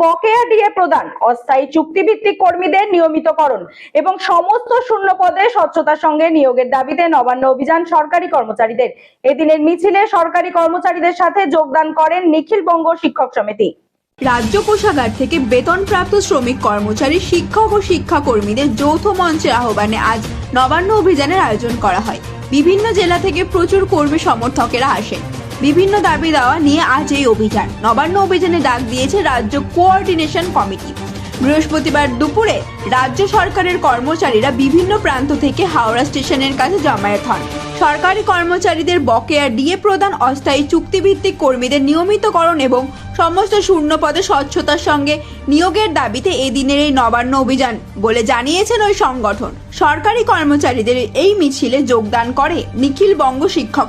বকেয়া ডিএ প্রদান, অস্থায়ী চুক্তিভিত্তিক কর্মীদের নিয়মিতকরণ এবং সমস্ত শূন্য পদে স্বচ্ছতার সঙ্গে নিয়োগের দাবিতে নবান্ন অভিযান সরকারি কর্মচারীদের। এদিনের মিছিলে সরকারি কর্মচারীদের সাথে যোগদান করেন নিখিল বঙ্গ শিক্ষক সমিতি। রাজ্য কোষাগার থেকে বেতনপ্রাপ্ত শ্রমিক কর্মচারী, শিক্ষক ও শিক্ষাকর্মীদের যৌথ মঞ্চের আহ্বানে আজ নবান্ন অভিযানের আয়োজন করা হয়। বিভিন্ন জেলা থেকে প্রচুর কর্মী সমর্থকেরা আসেন। বিভিন্ন দাবি দেওয়া নিয়ে আজ এই অভিযান। নবান্ন অভিযানে ডাক দিয়েছে রাজ্য কোঅর্ডিনেশন কমিটি। বৃহস্পতিবার দুপুরে রাজ্য সরকারের কর্মচারীরা বিভিন্ন প্রান্ত থেকে হাওড়া স্টেশনের কাছে জমায়েত হন। সরকারি কর্মচারীদের বকেয়া ডিএ প্রদান অস্থায়ী চুক্তিভিত্তিক কর্মীদের নিয়মিতকরণ এবং সমস্ত শূন্য পদে স্বচ্ছতার সঙ্গে নিয়োগের দাবিতে এই দিনের এই নবান্ন অভিযান বলে জানিয়েছেন ওই সংগঠন। সরকারি কর্মচারীদের এই মিছিলে যোগদান করে নিখিল বঙ্গ শিক্ষক।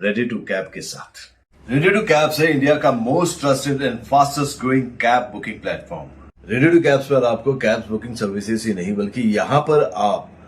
रेडी टू कैब के साथ। रेडी टू कैब से इंडिया का most trusted and fastest growing cab booking platform ready to cabs पर आपको कैब बुकिंग सर्विसेज़ ही नहीं, बल्कि यहाँ पर आप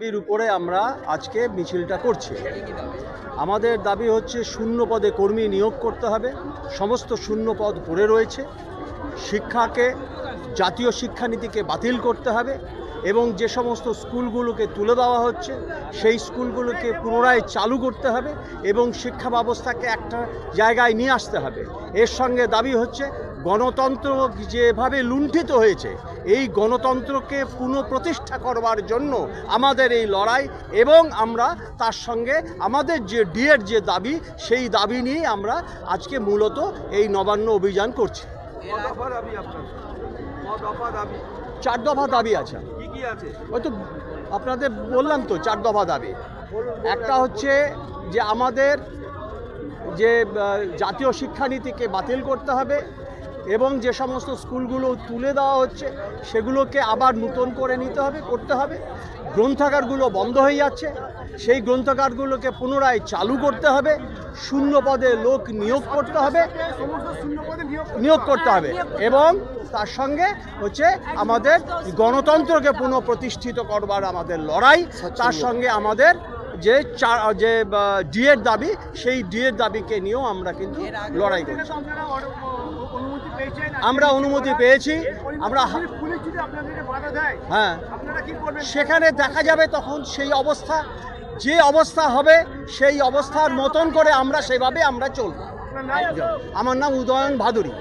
দাবির উপরে আমরা আজকে মিছিলটা করছি। আমাদের দাবি হচ্ছে শূন্য পদে কর্মী নিয়োগ করতে হবে। সমস্ত শূন্য পদ পড়ে রয়েছে। শিক্ষাকে, জাতীয় শিক্ষানীতিকে বাতিল করতে হবে এবং যে সমস্ত স্কুলগুলোকে তুলে দেওয়া হচ্ছে, সেই স্কুলগুলোকে পুনরায় চালু করতে হবে এবং শিক্ষা ব্যবস্থাকে একটা জায়গায় নিয়ে আসতে হবে। এর সঙ্গে দাবি হচ্ছে গণতন্ত্র যেভাবে লুণ্ঠিত হয়েছে, এই গণতন্ত্রকে পুনঃপ্রতিষ্ঠা করবার জন্য আমাদের এই লড়াই এবং আমরা তার সঙ্গে আমাদের যে ডিএর যে দাবি, সেই দাবি নিয়ে আমরা আজকে মূলত এই নবান্ন অভিযান করছি। চার দফা দাবি আছে। ওই তো আপনাদের বললাম তো চার দফা দাবি। একটা হচ্ছে যে আমাদের যে জাতীয় শিক্ষানীতিকে বাতিল করতে হবে এবং যে সমস্ত স্কুলগুলো তুলে দেওয়া হচ্ছে, সেগুলোকে আবার নতুন করে নিতে হবে, করতে হবে। গ্রন্থাগারগুলো বন্ধ হয়ে যাচ্ছে। সেই গ্রন্থাগারগুলোকে পুনরায় চালু করতে হবে। শূন্য পদে লোক নিয়োগ করতে হবে। নিয়োগ করতে হবে। এবং তার সঙ্গে হচ্ছে আমাদের গণতন্ত্রকে পুনঃপ্রতিষ্ঠিত করবার আমাদের লড়াই। তার সঙ্গে আমাদের যে চা যে ডিএর দাবি, সেই ডিএর দাবিকে নিয়েও আমরা কিন্তু লড়াই করছি। আমরা অনুমতি পেয়েছি। আমরা হ্যাঁ। সেখানে দেখা যাবে তখন সেই অবস্থা, যে অবস্থা হবে সেই অবস্থার মতন করে আমরা সেভাবে আমরা চলব। আমার নাম উদয়ন ভাদুরী।